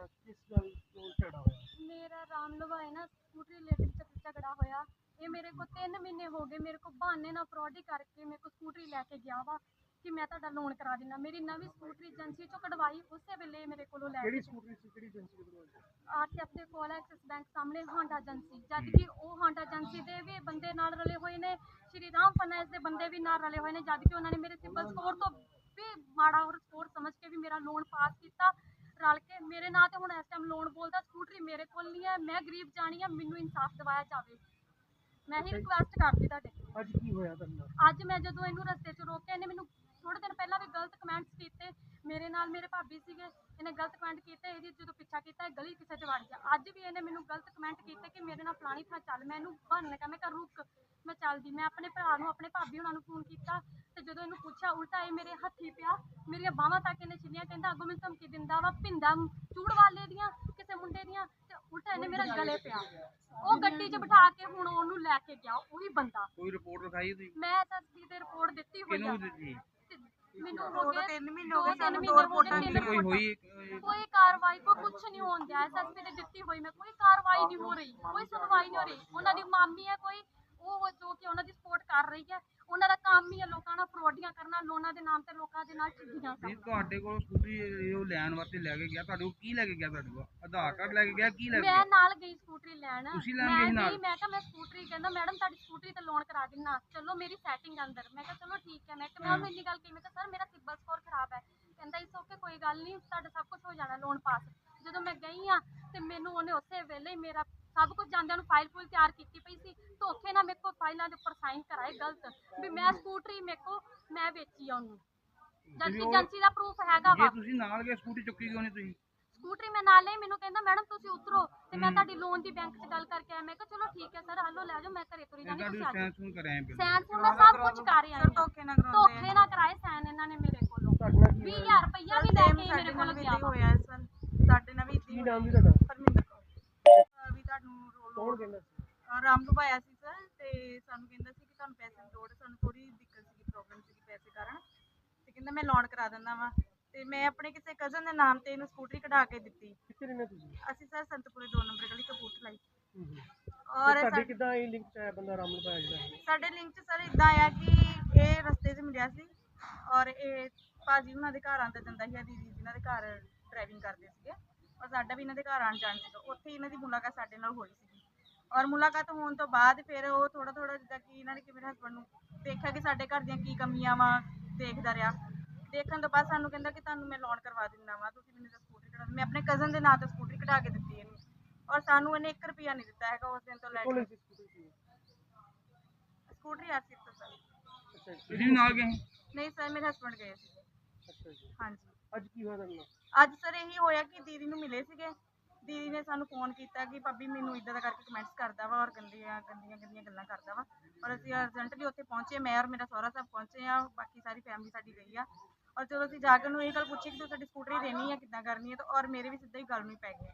ਤੁਹਾਡਾ ਕਿਸ ਗੱਲ ਤੋਂ ਝਗੜਾ ਹੋਇਆ? ਮੇਰਾ ਰਾਮ ਲਵਾਏ ਨਾ ਸਕੂਟਰੀ ਰਿਲੇਟਿਵ ਝਗੜਾ ਹੋਇਆ। ਇਹ ਮੇਰੇ ਕੋਲ 3 ਮਹੀਨੇ ਹੋ ਗਏ ਮੇਰੇ ਕੋਲ ਬਹਾਨੇ ਨਾਲ ਫਰੋਡੀ ਕਰਕੇ ਮੇਰੇ ਕੋਲ ਸਕੂਟਰੀ ਲੈ ਕੇ ਗਿਆ ਵਾ ਕਿ ਮੈਂ ਤੁਹਾਡਾ ਲੋਨ ਕਰਾ ਦਿੰਦਾ। ਮੇਰੀ ਨਵੀਂ ਸਕੂਟਰੀ ਏਜੰਸੀ ਚੋਂ ਕਢਵਾਈ ਉਸੇ ਵੇਲੇ ਮੇਰੇ ਕੋਲੋਂ ਲੈ ਕਿਹੜੀ ਕੇ ਸਕੂਟਰੀ ਸੀ ਕਿਹੜੀ ਏਜੰਸੀ ਕੋਲ ਆਰਟੀਐਫ ਦੇ ਕੋਲ ਐਕਸਿਸ ਬੈਂਕ ਸਾਹਮਣੇ ਹਾਂਡਾ ਏਜੰਸੀ। ਜਦ ਕਿ ਉਹ ਹਾਂਡਾ ਏਜੰਸੀ ਦੇ ਵੀ ਬੰਦੇ ਨਾਲ ਰਲੇ ਹੋਏ ਨੇ ਸ਼੍ਰੀ ਰਾਮ ਫਾਈਨੈਂਸ ਦੇ ਬੰਦੇ ਵੀ ਨਾਲ ਰਲੇ ਹੋਏ ਨੇ। ਜਦ ਕਿ ਉਹਨਾਂ ਨੇ ਮੇਰੇ ਸਿਬਲ ਸਕੋਰ ਤੋਂ ਵੀ ਮਾੜਾ ਹੋਰ ਸਕੋਰ ਸਮਝ ਕੇ ਵੀ ਮੇਰਾ ਲੋਨ ਪਾਸ ਕੀਤਾ। ਰਲ ਕੇ ਮੇਰੇ ਨਾਂ ਤੇ ਹੁਣ ਇਸ ਟਾਈਮ ਲੋਨ ਬੋਲਦਾ ਸਕੂਟਰੀ ਮੇਰੇ ਕੋਲ ਨਹੀਂ ਹੈ ਮੈਂ ਗਰੀਬ ਜਾਣੀ ਆ ਮੈਨੂੰ ਇਨਸਾਫ ਦਿਵਾਇਆ ਜਾਵੇ। ਮੈਂ ਹੀ ਰਿਕੁਐਸਟ ਕਰਦੀ ਤੁਹਾਡੇ ਅੱਜ ਕੀ ਹੋਇਆ ਤੁਹਾਡੇ ਨਾਲ? ਅੱਜ ਮੈਂ ਜਦੋਂ ਇਹਨੂੰ ਰਸਤੇ 'ਚ ਰੋਕਿਆ ਇਹਨੇ ਮੈਨੂੰ ਥੋੜੇ ਦਿਨ ਪਹਿਲਾਂ ਵੀ ਗਲਤ ਕਮੈਂਟਸ ਕੀਤੇ। ਮੇਰੇ ਨਾਲ ਮੇਰੇ ਭਾਬੀ ਸੀਗੇ ਇਹਨੇ ਗਲਤ ਕਮੈਂਟ ਕੀਤੇ ਇਹਦੀ ਜਦੋਂ ਪਿੱਛਾ ਕੀਤਾ ਇਹ ਗਲੀ ਕਿਸੇ 'ਚ ਵੜ ਗਿਆ। ਅੱਜ ਵੀ ਇਹਨੇ ਮੈਨੂੰ ਗਲਤ ਕਮੈਂਟ ਕੀਤੇ ਕਿ ਮੇਰੇ ਨਾਲ ਫਲਾਣੀ ਥਾਂ ਚੱਲ ਮੈਂ ਇਹਨੂੰ ਬਹਾਨੇ ਕਾ ਮੈਂ ਕਿਹਾ ਰੁਕ ਮੈਂ ਚੱਲਦੀ ਮੈਂ ਆਪਣੇ ਭਰਾ ਨੂੰ ਆਪਣੇ ਭਾਬੀ ਉਹਨਾਂ ਨੂੰ ਫੋਨ ਕੀਤਾ ਤੇ ਜਦੋਂ ਇਹਨੂੰ ਪੁੱਛਿਆ ਉਲਟਾ ਇਹ ਮੇਰੇ ਹੱਥੀ ਪਿਆ ਮੇਰੀਆਂ ਬਾਹਾਂ ਤੱਕ ਇਹਨੇ ਛਿੱਲੀਆਂ ਕਹਿੰਦਾ ਅੱਗੋਂ ਮੈਨੂੰ ਧਮਕੀ ਦਿੰਦਾ ਵਾ ਪਿੰਦਾ ਚੂੜ ਵਾਲੇ ਦੀਆਂ ਕਿਸੇ ਮੁੰਡੇ ਦੀਆਂ ਤੇ ਉਲਟਾ ਇਹਨੇ ਮੇਰੇ ਗਲੇ ਪਿਆ। ਉਹ ਗੱਡੀ 'ਚ ਬਿਠਾ ਕੇ ਹੁਣ ਉਹਨੂੰ ਲੈ ਕੇ ਗਿਆ ਉਹੀ ਬੰਦਾ। ਕੋਈ ਰਿਪੋਰਟ ਲਿਖਾਈ ਤੁਸੀਂ? ਮੈਂ ਤੇ ਰਿਪੋਰਟ ਦਿੱਤੀ ਹੋਈ ਆ। ਕਿਹਨੂੰ ਦਿੱਤੀ? ਤੇ ਮੈਨੂੰ ਹੋ ਗਏ ਤਿੰਨ ਮਹੀਨੇ ਹੋ ਗਏ ਦੋ ਤਿੰਨ ਸਾਨੂੰ, ਮਹੀਨੇ ਦੋ ਰਿਪੋਰਟਾਂ ਕੋਈ ਰਿਪੋਰਟਾਂ। ਹੋਈ ਅਹ, ਕੋਈ ਕਾਰਵਾਈ ਕੋ ਕੁਛ ਨਹੀਂ ਹੋਣ ਦਿਆ। ਐਸਐਸਪੀ ਤੇ ਦਿੱਤੀ ਹੋਈ ਮੈਂ ਕੋਈ ਕਾਰਵਾਈ ਨਹੀਂ ਹੋ ਰਹੀ ਕੋਈ ਸੁਣਵਾਈ ਨਹੀਂ ਹੋ ਰਹੀ। ਉਹਨਾਂ ਦੀ ਮਾਮੀ ਹੈ ਕੋਈ ਉਹ ਜੋ ਕਿ ਉਹਨਾਂ ਦੀ ਸਪੋਰਟ ਕਰ ਰਹੀ ਹੈ। ਉਹਨਾਂ ਦਾ ਕੰਮ ਹੀ ਹੈ ਲੋਕਾਂ ਨਾਲ ਫਰੋਡੀਆਂ ਕਰਨਾ ਲੋਨਾਂ ਦੇ ਨਾਮ ਤੇ ਲੋਕਾਂ ਦੇ ਨਾਲ ਠੱਗੀਆਂ ਨਹੀਂ ਕਰਨਾ। ਤੁਹਾਡੇ ਕੋਲ ਸਕੂਟਰੀ ਉਹ ਲੈਣ ਵਾਸਤੇ ਲੈ ਕੇ ਗਿਆ ਤੁਹਾਡੇ ਕੋਲ ਕੀ ਲੈ ਕੇ ਗਿਆ ਤੁਹਾਡੇ ਕੋਲ? ਆਧਾਰ ਕਾਰਡ ਲੈ ਕੇ ਗਿਆ ਕੀ ਲੈ ਕੇ ਮੈਂ ਗਿਆ? ਨਾਲ ਗਈ ਸਕੂਟਰੀ ਲੈਣ। ਤੁਸੀਂ ਲੈਣ ਗਏ ਨਾਲ? ਗਈ, ਮੈਂ ਕਿਹਾ ਮੈਂ ਸਕੂਟਰੀ ਕਹਿੰਦਾ ਮੈਡਮ ਤੁਹਾਡੀ ਸਕੂਟਰੀ ਤੇ ਲੋਨ ਕਰਾ ਦਿੰਨਾ। ਚਲੋ ਮੇਰੀ ਸੈਟਿੰਗ ਅੰਦਰ। ਮੈਂ ਕਿਹਾ ਚਲੋ ਠੀਕ ਹੈ ਮੈਂ ਕਿਹਾ ਮੈਂ ਉਹਨੂੰ ਇੰਨੀ ਗੱਲ ਕਹੀ ਮੈਂ ਕਿਹਾ ਸਰ ਮੇਰਾ ਸਿਬਲ ਸਕੋਰ ਖਰਾਬ ਹੈ ਕਹਿੰਦਾ ਇਸ ਓਕੇ ਕੋਈ ਗੱਲ ਨਹੀਂ ਤੁਹਾਡਾ ਸਭ ਕੁਝ ਹੋ ਜਾਣਾ ਲੋਨ ਪਾਸ। ਜਦੋਂ ਮੈਂ ਗਈ ਆ ਤੇ ਮੈਨੂੰ ਉਹਨੇ ਉਸੇ ਵੇਲੇ ਹੀ ਮੇਰਾ ਸਭ ਕੁਝ ਜਾਂਦਿਆਂ ਨੂੰ ਫਾਈਲ ਫੁਲ ਤਿਆਰ ਕੀਤੀ ਪਈ ਸੀ। ਧੋਖੇ ਨਾਲ ਮੇਰੇ ਕੋਲ ਫਾਈਲਾਂ ਦੇ ਉੱਪਰ ਸਾਈਨ ਕਰਾਏ ਗਲਤ। ਵੀ ਮੈਂ ਸਕੂਟਰੀ ਮੇਰੇ ਕੋ ਮੈਂ ਵੇਚੀ ਆ ਉਹਨੂੰ। ਜਦ ਕਿ ਏਜੰਸੀ ਦਾ ਪ੍ਰੂਫ ਹੈਗਾ ਜੇ ਵਾ। ਤੁਸੀਂ ਨਾਲ ਗਏ ਸਕੂਟੀ ਚੁੱਕੀ ਕਿਉਂ ਨਹੀਂ ਤੁਸੀਂ? ਸਕੂਟਰੀ ਮੈਂ ਨਾਲ ਲਈ ਮੈਨੂੰ ਕਹਿੰਦਾ ਮੈਡਮ ਤੁਸੀਂ ਉਤਰੋ ਤੇ ਮੈਂ ਤੁਹਾਡੀ ਲੋਨ ਦੀ ਬੈਂਕ 'ਚ ਗੱਲ ਕਰਕੇ ਆਇਆ। ਮੈਂ ਕਿਹਾ ਚਲੋ ਠੀਕ ਹੈ ਸਰ ਹਲੋ ਲੈ ਜਾਓ ਮੈਂ ਘਰੇ ਤੁਰੀ ਜਾਣੀ ਤੁਸੀਂ ਆ ਜਾਓ। ਸੈਂਸ ਮੈਂ ਸਭ ਕੁਝ ਕਰ ਰਿਹਾ ਸਰ ਧੋਖੇ ਨਾਲ ਕਰਾਉਂਦੇ ਧੋਖੇ ਨਾਲ ਕਰਾਏ ਸੈਨ ਇਹਨਾਂ ਨੇ ਮੇਰੇ ਕੋਲੋਂ ਤੁਹਾਡੇ ਨਾਲ ਕੀ 20000 ਰੁਪਈਆ ਵੀ ਲੈ ਸੇਮ ਕੇ ਸਾਡੇ ਮੇਰੇ ਨਾਲ ਕੋਲ ਵੀ ਗਿਆ ਏਦਾਂ ਹੀ ਵਾ। ਹੋਇਆ ਸਰ ਸਾਡੇ ਨਾਲ ਵੀ ਏਦਾਂ ਕੀ ਹੀ ਨਾਮ ਸੀ ਤੁਹਾਡਾ? ਪਰਮਿੰਦਰ ਕੌਰ। ਅਹ ਵੀ ਤੁਹਾਨੂੰ ਕੌਣ ਰੋਲ ਕਹਿੰਦਾ ਸੀ? ਰਾਮ ਲੁਭਾਇਆ ਸੀ ਸਰ ਤੇ ਸਾਨੂੰ ਕਹਿੰਦਾ ਸੀ ਕਿ ਤੁਹਾਨੂੰ ਪੈਸੇ ਦੀ ਲੋੜ ਹੈ, ਸਾਨੂੰ ਥੋੜੀ ਦਿੱਕਤ ਸੀਗੀ ਪ੍ਰੋਬਲਮ ਸੀਗੀ ਪੈਸੇ ਕਾਰਨ। ਤੇ ਕਹਿੰਦਾ ਮੈਂ ਲੋਨ ਕਰਾ ਦਿੰਦਾ ਵਾਂ। ਤੇ ਮੈਂ ਆਪਣੇ ਕਿਸੇ ਕਜ਼ਨ ਦੇ ਨਾਮ ਤੇ ਇਹਨੂੰ ਸਕੂਟਰੀ ਕਢਾ ਕੇ ਦਿੱਤੀ। ਕਿੱਥੇ ਰਹਿੰਦੇ ਤੁਸੀਂ? ਅਸੀਂ ਸਰ ਸੰਤਪੁਰੇ 2 ਨੰਬਰ ਗਲੀ ਕਪੂਰਥਲਾ ਹੀ। ਹੂੰ ਹੂੰ। ਔਰ ਤੇ ਤੁਹਾਡੇ ਸਾ- ਕਿਦਾਂ ਇਹ ਲਿੰਕ ਚ ਆਇਆ ਬੰਦਾ ਰਾਮ ਲਪਾਇਆ ਜਿਹੜਾ? ਹੈ? ਸਾਡੇ ਲਿੰਕ 'ਚ ਸਰ ਇਦਾਂ ਆ ਕਿ ਇਹ ਰਸਤੇ 'ਚ ਮਿਲਿਆ ਸੀ। ਔਰ ਇਹ ਭਾਜੀ ਉਹਨਾਂ ਦੇ ਘਰ ਆਂਦਾ ਜਾਂਦਾ ਸੀ ਆ ਦੀਦੀ ਜਿਨ੍ਹਾਂ ਦੇ ਘਰ ਡਰਾਈਵਿੰਗ ਕਰਦੇ ਸੀਗੇ। ਔਰ ਸਾਡਾ ਵੀ ਇਹਨਾਂ ਦੇ ਘਰ ਆਣ ਜਾਣ ਸੀਗਾ। ਉੱਥੇ ਇਹਨਾਂ ਦੀ ਮੁਲਾਕਾਤ ਸਾਡੇ ਨਾਲ ਹੋਈ ਸੀ ਔਰ ਮੁਲਾਕਾਤ ਹੋਣ ਤੋਂ ਬਾਅਦ ਫਿਰ ਉਹ ਥੋੜਾ ਥੋੜਾ ਜਿੱਦਾਂ ਕਿ ਇਹਨਾਂ ਨੇ ਕਿ ਮੇਰੇ ਹਸਬੰਡ ਨੂੰ ਦੇਖਿਆ ਕਿ ਸਾਡੇ ਘਰ ਦੀਆਂ ਕੀ ਕਮੀਆਂ ਵਾ ਦੇਖਦਾ ਰਿਹਾ। ਦੇਖਣ ਤੋਂ ਬਾਅਦ ਸਾਨੂੰ ਕਹਿੰਦਾ ਕਿ ਤੁਹਾਨੂੰ ਮੈਂ ਲੋਨ ਕਰਵਾ ਦਿੰਦਾ ਵਾ ਤੁਸੀਂ ਮੈਨੂੰ ਤਾਂ ਸਕੂਟਰੀ ਕਢਾ। ਮੈਂ ਆਪਣੇ ਕਜ਼ਨ ਦੇ ਨਾਂ ਤੇ ਸਕੂਟਰੀ ਕਢਾ ਕੇ ਦਿੱਤੀ ਇਹਨੂੰ। ਔਰ ਸਾਨੂੰ ਇਹਨੇ 1 ਰੁਪਿਆ ਨਹੀਂ ਦਿੱਤਾ ਹੈਗਾ ਉਸ ਦਿਨ ਤੋਂ ਲੈ ਕੇ। ਸਕੂਟਰੀ ਆਰਸੀ ਤੋਂ ਸਰ। ਵੀ ਨਾਲ ਗਏ? ਨਹੀਂ ਸਰ ਮੇਰੇ ਹਸਬੰਡ ਗਏ ਸੀ। ਅੱਛਾ ਜੀ। ਹਾਂਜੀ। ਅੱਜ ਕੀ ਹੋਇਆ ਤੁਹਾਡੇ ਨਾਲ? ਅੱਜ ਸਰ ਇਹੀ ਹੋਇਆ ਕਿ ਦੀਦੀ ਨੂੰ ਮਿਲੇ ਸੀਗੇ। ਦੀਦੀ ਨੇ ਸਾਨੂੰ ਫੋਨ ਕੀਤਾ ਕਿ ਭਾਬੀ ਮੈਨੂੰ ਇਦਾਂ ਦਾ ਕਰਕੇ ਕਮੈਂਟਸ ਕਰਦਾ ਵਾ ਔਰ ਗੰਦੀਆਂ ਗੰਦੀਆਂ ਗੰਦੀਆਂ ਗੱਲਾਂ ਕਰਦਾ ਵਾ। ਔਰ ਅਸੀਂ ਅਰਜੈਂਟਲੀ ਉੱਥੇ ਪਹੁੰਚੇ ਮੈਂ ਔਰ ਮੇਰਾ ਸਹੁਰਾ ਸਾਹਿਬ ਪਹੁੰਚੇ ਆ ਬਾਕੀ ਸਾਰੀ ਫੈਮਿਲੀ ਸਾਡੀ ਗਈ ਆ। ਔਰ ਜਦੋਂ ਅਸੀਂ ਜਾ ਕੇ ਉਹਨੂੰ ਇਹ ਗੱਲ ਪੁੱਛੀ ਕਿ ਤੂੰ ਸਾਡੀ ਸਕੂਟਰੀ ਦੇਣੀ ਹੈ ਕਿੱਦਾਂ ਕਰਨੀ ਹੈ ਤਾਂ ਔਰ ਮੇਰੇ ਵੀ ਸਿੱਧਾ ਹੀ ਗੱਲ ਨੂੰ ਪੈ ਗਿਆ